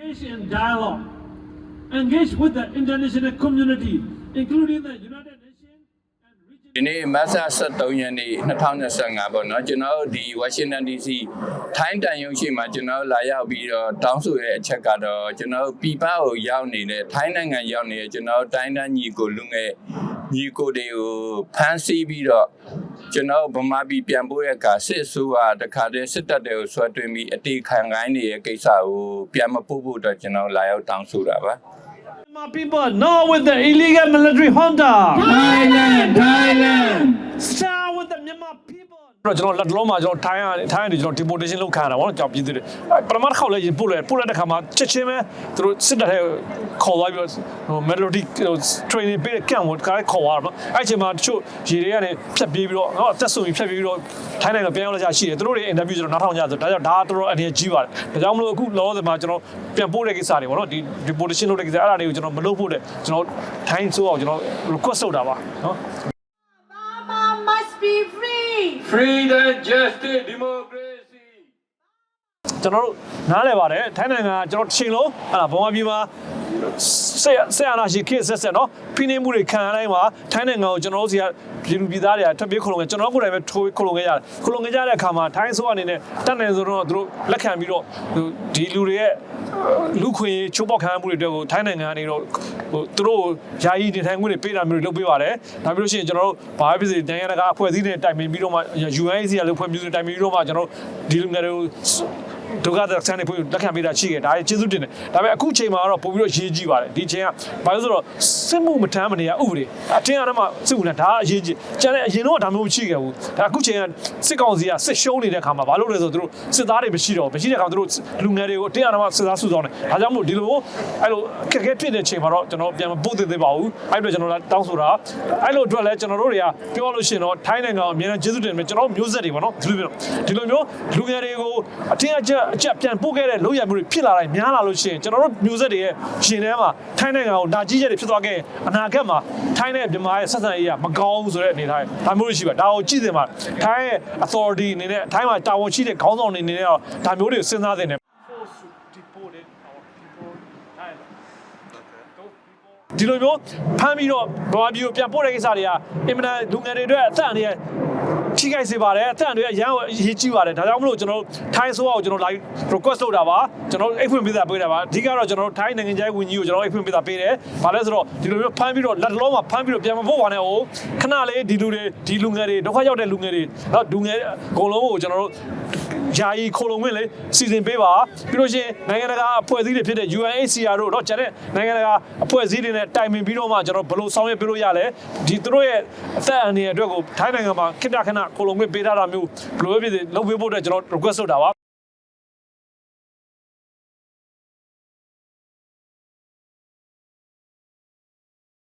Engage in dialogue. Engage with the international community, including the United Nations and region. ဒီနေ့မတ်လ23ရက်နေ့2025ပေါ့နော်ကျွန်တော်တို့ဒီ Washington DC ထိုင်းတန်ယုံရှိမှာကျွန်တော်တို့လာရောက်ပြီးတော့တောင်းဆိုရဲ့အချက်ကတော့ကျွန်တော်တို့ပြည်ပကိုရောက်နေတဲ့ထိုင်းနိုင်ငံရောက်နေတဲ့ကျွန်တော်တို့တိုင်းတန်းညီကိုလူငယ် ညီကိုတွေကိုဖမ်းဆီးပြီးတော့ကျွန်တော်တို့ဗမာပြည်ပြန်ပို့ရဲ့ကစစ်အစိုးရတခါတည်းစစ်တပ်တွေကိုဆွဲသွင်းပြီးအတေခံခိုင်းနေတဲ့ကိစ္စကိုပြန်မပို့ဖို့အတွက်ကျွန်တော်လာရောက်တောင်းဆိုတာပါ My people, no with the illegal military junta. Thailand, Thailand. Stand with the Myanmar people. တော့ကျွန်တော်လက်တလုံးမှာကျွန်တော်ထိုင်းရထိုင်းရကျွန်တော် deportation လုပ်ခံရတာဗောနော်ကြောက်ပြည်သူတွေပထမတစ်ခေါက်လည်းရင်ပို့လဲပို့လိုက်တဲ့ခါမှာချက်ချင်းပဲသူတို့စစ်တပ်ထဲခေါ်သွားပြီးတော့ melody training ပေးတဲ့ camp ကိုကားခေါ်သွားတာနော်အဲ့ချိန်မှာတချို့ရေတွေကနေဖြတ်ပြေးပြီးတော့ဟောတက်ဆုံပြီးဖြတ်ပြေးပြီးတော့ထိုင်းနိုင်ငံပြန်ရောက်လာကြရှိတယ်သူတို့တွေ interview ကျွန်တော်နားထောင်ကြဆိုဒါကြောင့်ဒါကတော်တော်အနေကြီးပါတယ်ဒါကြောင့်မလို့အခုလောလောဆယ်မှာကျွန်တော်ပြန်ပို့တဲ့ကိစ္စတွေဗောနော်ဒီ deportation လုပ်တဲ့ကိစ္စအဲ့ဒါတွေကိုကျွန်တော်မလုပ်ဖို့တဲ့ကျွန်တော်ထိုင်းဆိုအောင်ကျွန်တော် request လုပ်တာပါနော် Freedom Justice Democracy ကျွန်တော်တို့နားလည်ပါတယ်ထိုင်းနိုင်ငံကကျွန်တော်တစ်ချိန်လုံးဟာဗမာပြည်မှာ ဆက်ဆက်အနာရှိခေတ်ဆက်ဆက်နော်ဖိနှိပ်မှုတွေခံရတိုင်းမှာထိုင်းနိုင်ငံကိုကျွန်တော်တို့စီကပြည်သူပြည်သားတွေကထွက်ပြေးခုံလုံခဲ့ကျွန်တော်ကိုယ်တိုင်ပဲထိုးခုံလုံခဲ့ရတယ်ခုံလုံခဲ့ကြတဲ့အခါမှာထိုင်းဆိုအနေနဲ့တက်နေဆိုတော့သူတို့လက်ခံပြီးတော့ဒီလူတွေရဲ့လူခွင့်ချိုးပေါက်ခံရမှုတွေအတွက်ကိုထိုင်းနိုင်ငံကနေတော့ဟိုသူတို့ယာယီနေထိုင်ခွင့်တွေပေးတာမျိုးတွေလုပ်ပေးပါတယ်ဒါပြီးလို့ရှိရင်ကျွန်တော်တို့ဘာပဲဖြစ်စေနိုင်ငံတကာအဖွဲ့အစည်းတွေတိုင်ပင်ပြီးတော့မှ UNAC ကလည်းဖွဲ့မျိုးတွေတိုင်ပင်ပြီးတော့မှကျွန်တော်တို့ဒီလူငယ်တွေကို ဒုက္ခသက်ဆန်းနေဖို့လက်ခံပေးတာရှိခဲ့ဒါကျေးဇူးတင်တယ်ဒါပေမဲ့အခုချိန်မှာတော့ပို့ပြီးတော့ရေးကြည့်ပါတယ်ဒီချိန်ကဘာလို့ဆိုတော့စစ်မှုမထမ်းမနေရဥပဒေအတင်းအဓမ္မစစ်မှုထမ်းဒါအရေးကြီးကျန်တဲ့အရင်တော့ဒါမျိုးမရှိခဲ့ဘူးဒါအခုချိန်ကစစ်ကောင်စီကစစ်ရှုံးနေတဲ့ခါမှာဘာလို့လဲဆိုတော့သူတို့စစ်သားတွေမရှိတော့မရှိတဲ့ခါသူတို့လူငယ်တွေကိုအတင်းအဓမ္မစစ်သားစုဆောင်တယ်ဒါကြောင့်မို့ဒီလိုအဲ့လိုခက်ခဲဖြစ်တဲ့ချိန်မှာတော့ကျွန်တော်ပြန်မပို့သေးသေးပါဘူးအဲ့အတွက်ကျွန်တော်တောင်းဆိုတာအဲ့လိုအတွက်လည်းကျွန်တော်တို့တွေကပြောလို့ရှိရင်တော့ထိုင်းနိုင်ငံကိုအများကြီးကျေးဇူးတင်တယ်ကျွန်တော်မျိုးဆက်တွေပေါ့နော်ဒီလိုမျိုးဒီလိုမျိုးလူငယ်တွေကိုအတင်းအကျပ်အကျပ်ပြန်ပို့ခဲ့တဲ့လုပ်ရမှုတွေဖြစ်လာတိုင်းများလာလို့ရှိရင်ကျွန်တော်တို့မျိုးဆက်တွေရဲ့ရှင်ထဲမှာထိုင်းနိုင်ငံကိုဒါကြီးချက်တွေဖြစ်သွားခဲ့ရင်အနာဂတ်မှာထိုင်းနဲ့မြန်မာရဲ့ဆက်ဆံရေးကမကောင်းဘူးဆိုတဲ့အနေထားဒါမျိုးတွေရှိပါဒါကိုကြည့်စင်မှာထိုင်းရဲ့ authority အနေနဲ့ထိုင်းမှာတာဝန်ရှိတဲ့ခေါင်းဆောင်တွေအနေနဲ့တော့ဒါမျိုးတွေကိုစဉ်းစားသင့်တယ် force to deport it our people Thailand ဒီလိုမျိုးဖမ်းပြီးတော့ဘာပြည်ကိုပြန်ပို့တဲ့ကိစ္စတွေကအင်မတန်လူငယ်တွေအတွက်အသက်အန္တရာယ် ထိခိုက်စေပါတယ်အသက်အန္တရာယ်အရန်အရေးကြီးပါတယ်ဒါကြောင့်မလို့ကျွန်တော်တို့ထိုင်းဆိုအောင်ကျွန်တော် live request လုပ်တာပါကျွန်တော်အိတ်ဖွင့်ပေးတာပေးတာပါအဓိကတော့ကျွန်တော်တို့ထိုင်းနိုင်ငံခြားရေးဝန်ကြီးကိုကျွန်တော်အိတ်ဖွင့်ပေးတာပေးတယ်ဘာလဲဆိုတော့ဒီလိုမျိုးဖမ်းပြီးတော့လက်တလုံးမှာဖမ်းပြီးတော့ပြန်မပို့ပါနဲ့ဟိုခဏလေးဒီလူတွေဒီလူငယ်တွေဒုက္ခရောက်တဲ့လူငယ်တွေတော့လူငယ်အကုန်လုံးကိုကျွန်တော်တို့ယာယီခိုလုံဝင်လေစီစဉ်ပေးပါပြီးလို့ရှိရင်နိုင်ငံတကာအဖွဲ့အစည်းတွေဖြစ်တဲ့ UNHCR တို့တော့ကျန်တဲ့နိုင်ငံတကာအဖွဲ့အစည်းတွေနဲ့တိုင်ပင်ပြီးတော့မှကျွန်တော်ဘယ်လိုဆောင်ရွက်ပေးလို့ရလဲဒီသူတို့ရဲ့အသက်အန္တရာယ်အတွက်ကိုထိုင်းနိုင်ငံမှာခိတ္တခဏခိုလုံဝင်ပေးထားတာမျိုးဘယ်လိုပဲဖြစ်စေလုပ်ပေးဖို့အတွက်ကျွန်တော် request လုပ်တာပါ